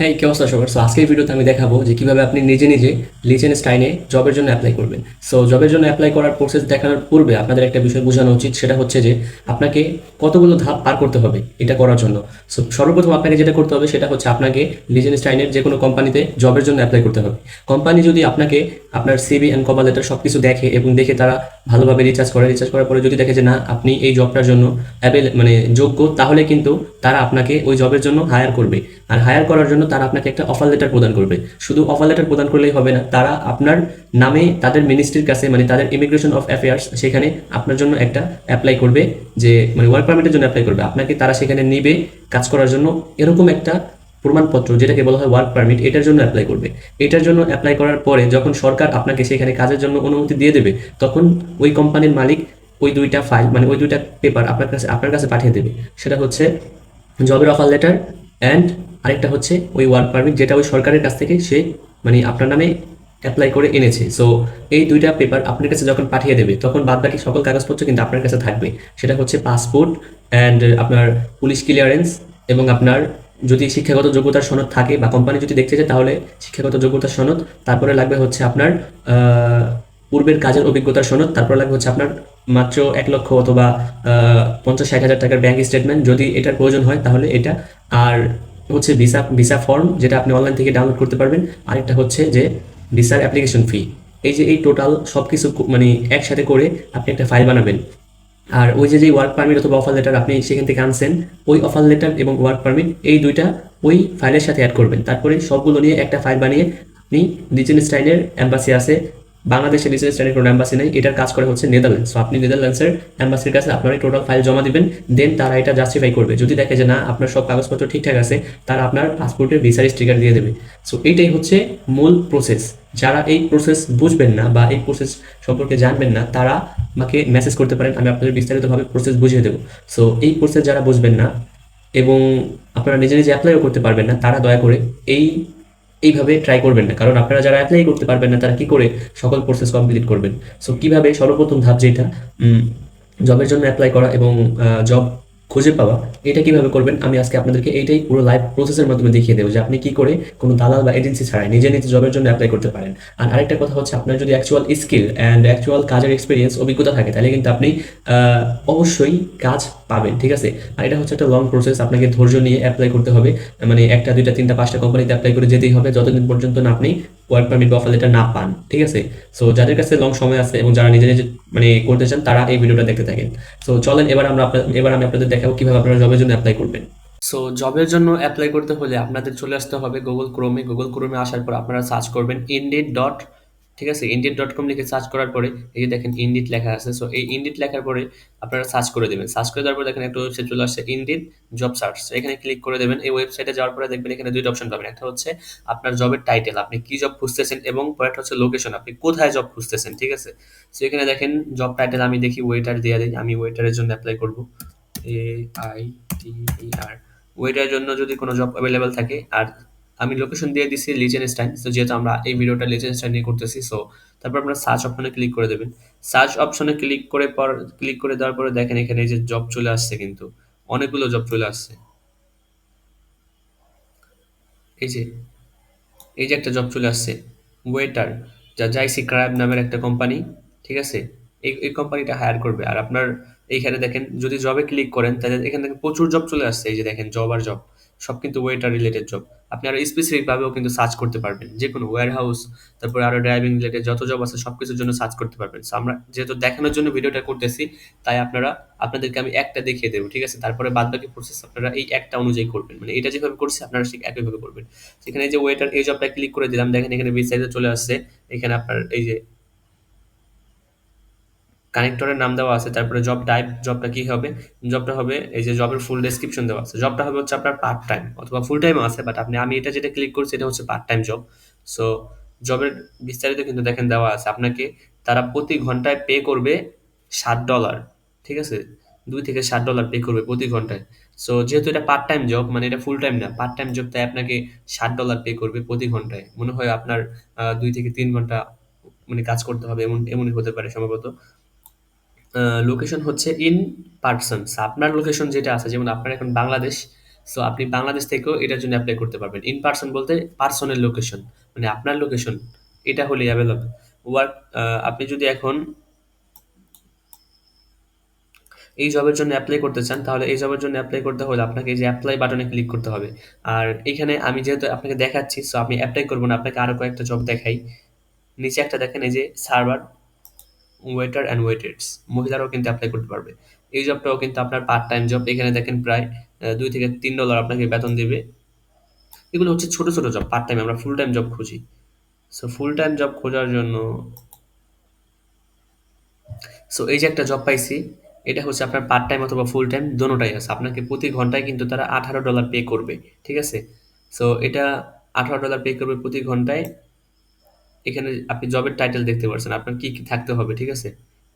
হ্যাঁ কি অবস্থা, সবার? সো আজকের ভিডিওতে আমি দেখাবো যে কীভাবে আপনি নিজে নিজে লিচেন স্টাইনে জবের জন্য অ্যাপ্লাই করবেন। সো জবের জন্য অ্যাপ্লাই করার প্রসেস দেখানোর পূর্বে আপনাদের একটা বিষয় বোঝানো উচিত, সেটা হচ্ছে যে আপনাকে কতগুলো ধাপ পার করতে হবে এটা করার জন্য। সো সর্বপ্রথম আপনাকে যেটা করতে হবে সেটা হচ্ছে আপনাকে লিজেন স্টাইনের যে কোনো কোম্পানিতে জবের জন্য অ্যাপ্লাই করতে হবে। কোম্পানি যদি আপনাকে আপনার সিবি অ্যান্ড কভার লেটার সব কিছু দেখে এবং দেখে তারা ভালোভাবে রিচার্জ করে রিচার্জ করার পরে যদি দেখে যে না, আপনি এই জবটার জন্য অ্যাভেল মানে যোগ্য, তাহলে কিন্তু তারা আপনাকে ওই জবের জন্য হায়ার করবে। আর হায়ার করার জন্য তারা আপনাকে একটা অফার লেটার প্রদান করবে। শুধু অফার লেটার প্রদান করলেই হবে না, তারা আপনার নামে তাদের মিনিস্ট্রির কাছে মানে তাদের ইমিগ্রেশন অফ অ্যাফেয়ার্স সেখানে আপনার জন্য একটা অ্যাপ্লাই করবে, যে মানে ওয়ার্ক পারমিটের জন্য অ্যাপ্লাই করবে। আপনাকে তারা সেখানে নিবে কাজ করার জন্য এরকম একটা প্রমাণপত্র, যেটাকে বলা হয় ওয়ার্ক পারমিট এটার জন্য অ্যাপ্লাই করবে। এটার জন্য অ্যাপ্লাই করার পরে যখন সরকার আপনাকে সেখানে কাজের জন্য অনুমতি দিয়ে দেবে, তখন ওই কোম্পানির মালিক ওই দুইটা ফাইল মানে ওই দুইটা পেপার আপনার কাছে আপনার কাছে পাঠিয়ে দেবে। সেটা হচ্ছে জবের অফার লেটার অ্যান্ড আরেকটা হচ্ছে ওই ওয়ার্ক পারমিট যেটা ওই সরকারের কাছ থেকে সে মানে আপনার নামে অ্যাপ্লাই করে এনেছে। সো এই দুইটা পেপার আপনার কাছে যখন পাঠিয়ে দেবে, তখন বাদ বাকি সকল কাগজপত্র কিন্তু আপনার কাছে থাকবে। সেটা হচ্ছে পাসপোর্ট অ্যান্ড আপনার পুলিশ ক্লিয়ারেন্স এবং আপনার যদি শিক্ষাগত যোগ্যতার সনদ থাকে বা কোম্পানি যদি দেখতে চায়, তাহলে শিক্ষাগত যোগ্যতার সনদ, তারপরে লাগবে হচ্ছে আপনার পূর্বের কাজের অভিজ্ঞতার সনদ, তারপর লাগবে হচ্ছে আপনার মাত্র এক লক্ষ অথবা পঞ্চাশ ষাট হাজার টাকার ব্যাংক স্টেটমেন্ট যদি এটার প্রয়োজন হয়, তাহলে এটা। আর হচ্ছে ভিসা ভিসা ফর্ম যেটা আপনি অনলাইন থেকে ডাউনলোড করতে পারবেন। আরেকটা হচ্ছে যে ভিসার অ্যাপ্লিকেশন ফি এই যে এই টোটাল সব কিছু মানে একসাথে করে আপনি একটা ফাইল বানাবেন। আর ওই যে যে ওয়ার্ক পারমিট অথবা অফার লেটার আপনি সেখান থেকে আনছেন, ওই অফার লেটার এবং ওয়ার্ক পারমিট এই দুইটা ওই ফাইলের সাথে অ্যাড করবেন। তারপরে সবগুলো নিয়ে একটা ফাইল বানিয়ে আপনি লিচেন স্টাইনের অ্যাম্বাসি আছে বাংলাদেশে লিচেন স্টাইনের কোনো অ্যাম্বাসি নেই, এটার কাজ করে হচ্ছে নেদারল্যান্ডস আপনি নেদারল্যান্ডসের অ্যাম্বাসির কাছে আপনার এই টোটাল ফাইল জমা দিবেন দেন তারা এটা জাস্টিফাই করবে। যদি দেখে যে না, আপনার সব কাগজপত্র ঠিকঠাক আছে, তারা আপনার পাসপোর্টের ভিসার স্টিকার দিয়ে দেবে। সো এইটাই হচ্ছে মূল প্রসেস যারা এই প্রসেস বুঝবেন না বা এই প্রসেস সম্পর্কে জানবেন না, তারা আমাকে মেসেজ করতে পারেন, আমি আপনাদের বিস্তারিতভাবে প্রসেস বুঝিয়ে দেবো। সো এই প্রসেস যারা বুঝবেন না এবং আপনারা নিজে নিজে অ্যাপ্লাইও করতে পারবেন না, তারা দয়া করে এই এইভাবে ট্রাই করবেন না। কারণ আপনারা যারা অ্যাপ্লাই করতে পারবেন না, তারা কি করে সকল প্রসেস কমপ্লিট করবেন। সো কীভাবে সর্বপ্রথম ধাপ যেটা? জবের জন্য অ্যাপ্লাই করা এবং জব খুঁজে পাওয়া, এটা কীভাবে করবেন? আমি আজকে আপনাদেরকে এইটাই পুরো লাইভ প্রসেসের মাধ্যমে দেখিয়ে দেবো যে আপনি কি করে কোনো দালাল বা এজেন্সি ছাড়াই নিজে নিজে জবের জন্য অ্যাপ্লাই করতে পারেন। আর আরেকটা কথা হচ্ছে, আপনার যদি অ্যাকচুয়াল স্কিল অ্যান্ড অ্যাকচুয়াল কাজের এক্সপিরিয়েন্স অভিজ্ঞতা থাকে, তাহলে কিন্তু আপনি অবশ্যই কাজ পাবেন, ঠিক আছে? আর এটা হচ্ছে একটা লং প্রসেস আপনাকে ধৈর্য নিয়ে অ্যাপ্লাই করতে হবে। মানে একটা, দুইটা, তিনটা, পাঁচটা কোম্পানিতে অ্যাপ্লাই করে যেতেই হবে, যতদিন পর্যন্ত না আপনি ওয়ার্ক পারমিট বা অফার লেটার না পান, ঠিক আছে? সো যাদের কাছে লং সময় আছে এবং যারা নিজে নিজে মানে করতে চান, তারা এই ভিডিওটা দেখতে থাকেন। সো চলেন, এবার আমরা এবার আমি আপনাদের দেখাবো কীভাবে আপনারা জবের জন্য অ্যাপ্লাই করবেন। সো জবের জন্য অ্যাপ্লাই করতে হলে আপনাদের চলে আসতে হবে গুগল ক্রোমে গুগল ক্রোমে আসার পর আপনারা সার্চ করবেন ইন্ডিড ডট ঠিক আছে? ইন্ডিট ডট কম লিখে সার্চ করার পরে এই যে দেখেন ইন্ডিট লেখা আছে। সো এই ইন্ডিট লেখার পরে আপনারা সার্চ করে দেবেন। সার্চ করে দেওয়ার পর দেখেন একটা ওয়েবসাইট চলে আসছে ইন্ডিড জব সার্চ এখানে ক্লিক করে দেবেন। এই ওয়েবসাইটে যাওয়ার পরে দেখবেন এখানে দুইটা অপশন পাবেন। একটা হচ্ছে আপনার জবের টাইটেল আপনি কি জব খুঁজতেছেন? এবং পরেরটা হচ্ছে লোকেশন আপনি কোথায় জব খুঁজতেছেন? ঠিক আছে? সো এখানে দেখেন জব টাইটেল আমি দেখি ওয়েটার দিয়ে দিই, আমি ওয়েটারের জন্য অ্যাপ্লাই করব। এ আই টি ই আর ওয়েটারের জন্য যদি কোনো জব অ্যাভেলেবেল থাকে, আর আমি লোকেশন দিয়ে দিছি লিজেনস্টাইন তো যেহেতু আমরা এই ভিডিওটা লিজেনস্টাইন নিয়ে করতেছি সো তারপর আপনারা সার্চ অপশনে ক্লিক করে দেবেন। সার্চ অপশনে ক্লিক করে পর ক্লিক করে দেওয়ার পরে দেখেন এখানে যে জব চলে আসছে কিন্তু। অনেকগুলো জব চলে আসছে। এই যে এই যে একটা জব চলে আসছে ওয়েটার যা জাইসি ক্রাইব নামের একটা কোম্পানি ঠিক আছে? এই এই কোম্পানিটা হায়ার করবে। আর আপনার এইখানে দেখেন যদি জবে ক্লিক করেন তাহলে এখানে দেখেন প্রচুর জব চলে আসছে। এই যে দেখেন জব আর জব সব কিন্তু ওয়েটার রিলেটেড জব আপনি আরও স্পেসিফিক ভাবেও কিন্তু সার্চ করতে পারবেন। যে কোনো ওয়্যার হাউস তারপরে আরও ড্রাইভিং রিলেটেড যত জব আছে সব কিছুর জন্য সার্চ করতে পারবেন। So, আমরা যেহেতু দেখানোর জন্য ভিডিওটা করতেছি তাই আপনারা আপনাদেরকে আমি একটা দেখিয়ে দেবো ঠিক আছে? তারপরে বাদ বাকি প্রসেস আপনারা এই একটা অনুযায়ী করবেন। মানে এটা যেভাবে করছি আপনারা ঠিক একইভাবে করবেন। সেখানে যে ওয়েটার এই জবটা ক্লিক করে দিলাম। দেখেন এখানে বিস্তারিত চলে আসছে। এখানে আপনার এই যে কানেক্টরের নাম দেওয়া আছে, তারপরে জব টাইপ জবটা কি হবে? জবটা হবে, এই যে জবের ফুল ডেসক্রিপশন দেওয়া আছে। জবটা হবে হচ্ছে আপনার পার্ট টাইম অথবা ফুল টাইমও আছে বাট আপনি, আমি এটা যেটা ক্লিক করছি, এটা হচ্ছে পার্ট টাইম জব সো জবের বিস্তারিত কিন্তু দেখেন দেওয়া আছে। আপনাকে, তারা প্রতি ঘন্টায় পে করবে ষাট ডলার ঠিক আছে? দুই থেকে ষাট ডলার পে করবে প্রতি ঘন্টায়। সো যেহেতু এটা পার্ট টাইম জব মানে এটা ফুল টাইম না পার্ট টাইম জব তাই আপনাকে ষাট ডলার পে করবে প্রতি ঘন্টায়। মনে হয় আপনার দুই থেকে তিন ঘণ্টা মানে কাজ করতে হবে, এমন, এমনই হতে পারে সম্ভবত। লোকেশন হচ্ছে ইন পার্সন আপনার লোকেশন যেটা আছে, যেমন আপনার এখন বাংলাদেশ সো আপনি বাংলাদেশ থেকেও এটার জন্য অ্যাপ্লাই করতে পারবেন। ইন পার্সন বলতে পার্সনের লোকেশন মানে আপনার লোকেশন এটা হলে অ্যাভেলেবল ওয়ার্ক আপনি যদি এখন এই জবের জন্য অ্যাপ্লাই করতে চান, তাহলে এই জবের জন্য অ্যাপ্লাই করতে হলে আপনাকে যে অ্যাপ্লাই বাটনে ক্লিক করতে হবে। আর এখানে আমি যেহেতু আপনাকে দেখাচ্ছি সো আপনি অ্যাপ্লাই করব না, আপনাকে আরও কয়েকটা জব দেখাই। নিচে একটা দেখেন, এই যে সার্ভার ওয়েটার অ্যান্ড ওয়েটার্স মহিলারাও কিন্তু অ্যাপ্লাই করতে পারবে। এই জবটাও কিন্তু আপনার পার্ট টাইম জব এখানে দেখেন প্রায় দুই থেকে তিন ডলার আপনাকে বেতন দেবে। এগুলো হচ্ছে ছোট ছোট জব পার্ট টাইম আমরা ফুল টাইম জব খুঁজি। সো ফুল টাইম জব খোঁজার জন্য সো এই যে একটা জব পাইছি, এটা হচ্ছে আপনার পার্ট টাইম অথবা ফুল টাইম দোনোটাই আছে। আপনাকে প্রতি ঘন্টায় কিন্তু তারা আঠারো ডলার পে করবে। ঠিক আছে? সো এটা আঠারো ডলার পে করবে প্রতি ঘন্টায়। এখানে আপনি জবের টাইটেল দেখতে পাচ্ছেন আপনার কি কি থাকতে হবে, ঠিক আছে?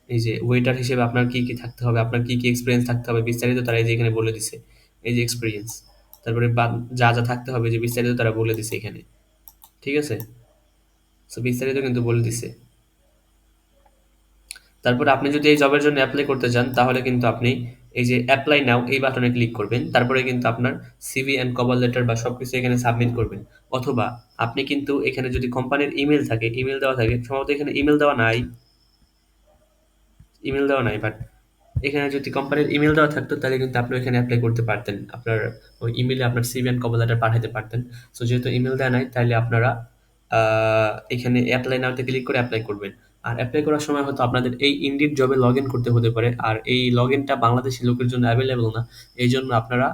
এই যে ওয়েটার হিসেবে আপনার কি কি থাকতে হবে, আপনার কি কি এক্সপিরিয়েন্স থাকতে হবে, বিস্তারিত তারা এই যে এখানে বলে দিছে, এই যে এক্সপিরিয়েন্স তারপরে যা যা থাকতে হবে যে বিস্তারিত তারা বলে দিছে এখানে, ঠিক আছে? সো বিস্তারিত কিন্তু বলে দিছে। তারপর আপনি যদি এই জবের জন্য অ্যাপ্লাই করতে চান, তাহলে কিন্তু আপনি এই যে অ্যাপ্লাই নাও এই বাটনে ক্লিক করবেন, তারপরে কিন্তু আপনার সিভি অ্যান্ড কভার লেটার বা সবকিছু এখানে সাবমিট করবেন। অথবা আপনি কিন্তু এখানে যদি কোম্পানির ইমেল থাকে ইমেল দেওয়া থাকে, সম্ভবত এখানে ইমেল দেওয়া নাই। ইমেল দেওয়া নাই বাট এখানে যদি কোম্পানির ইমেল দেওয়া থাকতো, তাহলে কিন্তু আপনি এখানে অ্যাপ্লাই করতে পারতেন। আপনার ওই ইমেলে আপনার সিভি অ্যান্ড কভার লেটার পাঠাতে পারতেন। সো যেহেতু ইমেল দেওয়া নাই তাহলে আপনারা এখানে অ্যাপ্লাই নাওতে ক্লিক করে অ্যাপ্লাই করবেন। আর অ্যাপ্লাই করার সময় হয়তো আপনাদের এই ইন্ডিড জবে লগ করতে হতে পারে। আর এই লগ ইনটা বাংলাদেশি লোকের জন্য অ্যাভেলেবল না। এই জন্য আপনারা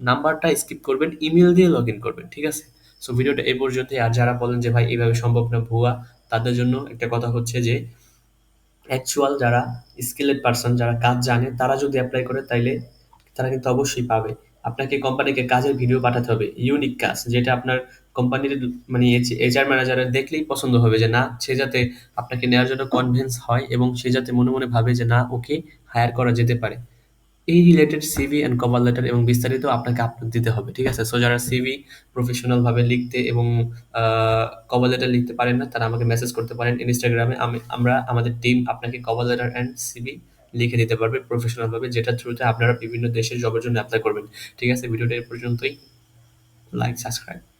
নাম্বারটা স্কিপ করবেন ইমেল দিয়ে লগ করবেন, ঠিক আছে? সো ভিডিওটা এই পর্যন্তই। আর যারা বলেন যে, ভাই, এইভাবে সম্ভব না, ভুয়া, তাদের জন্য একটা কথা হচ্ছে যে অ্যাকচুয়াল যারা স্কিলেড পারসন যারা কাজ জানে, তারা যদি অ্যাপ্লাই করে, তাইলে তারা কিন্তু অবশ্যই পাবে। আপনাকে কোম্পানিকে কাজের ভিডিও পাঠাতে হবে। ইউনিক কাজ, যেটা আপনার কোম্পানির মানে এইচআর ম্যানেজারের দেখলেই পছন্দ হবে যে না, সে যাতে আপনাকে নেওয়ার জন্য কনভিন্স হয় এবং সে যাতে মনে মনে ভাবে যে না, ওকে হায়ার করা যেতে পারে। এই related CV and cover letter এবং বিস্তারিত আপনাকে আপলোড দিতে হবে, ঠিক আছে? সো যারা সিভি প্রফেশনালভাবে লিখতে এবং কভার লেটার লিখতে পারেন না, তারা আমাকে মেসেজ করতে পারেন ইনস্টাগ্রামে আমি, আমরা, আমাদের টিম আপনাকে কভার লেটার অ্যান্ড সিভি লিখে দিতে পারবে প্রফেশনাল ভাবে, যেটা থ্রুতে আপনারা বিভিন্ন দেশের জবের জন্য অ্যাপ্লাই করবেন, ঠিক আছে? ভিডিওটা এর পর্যন্তই। Like subscribe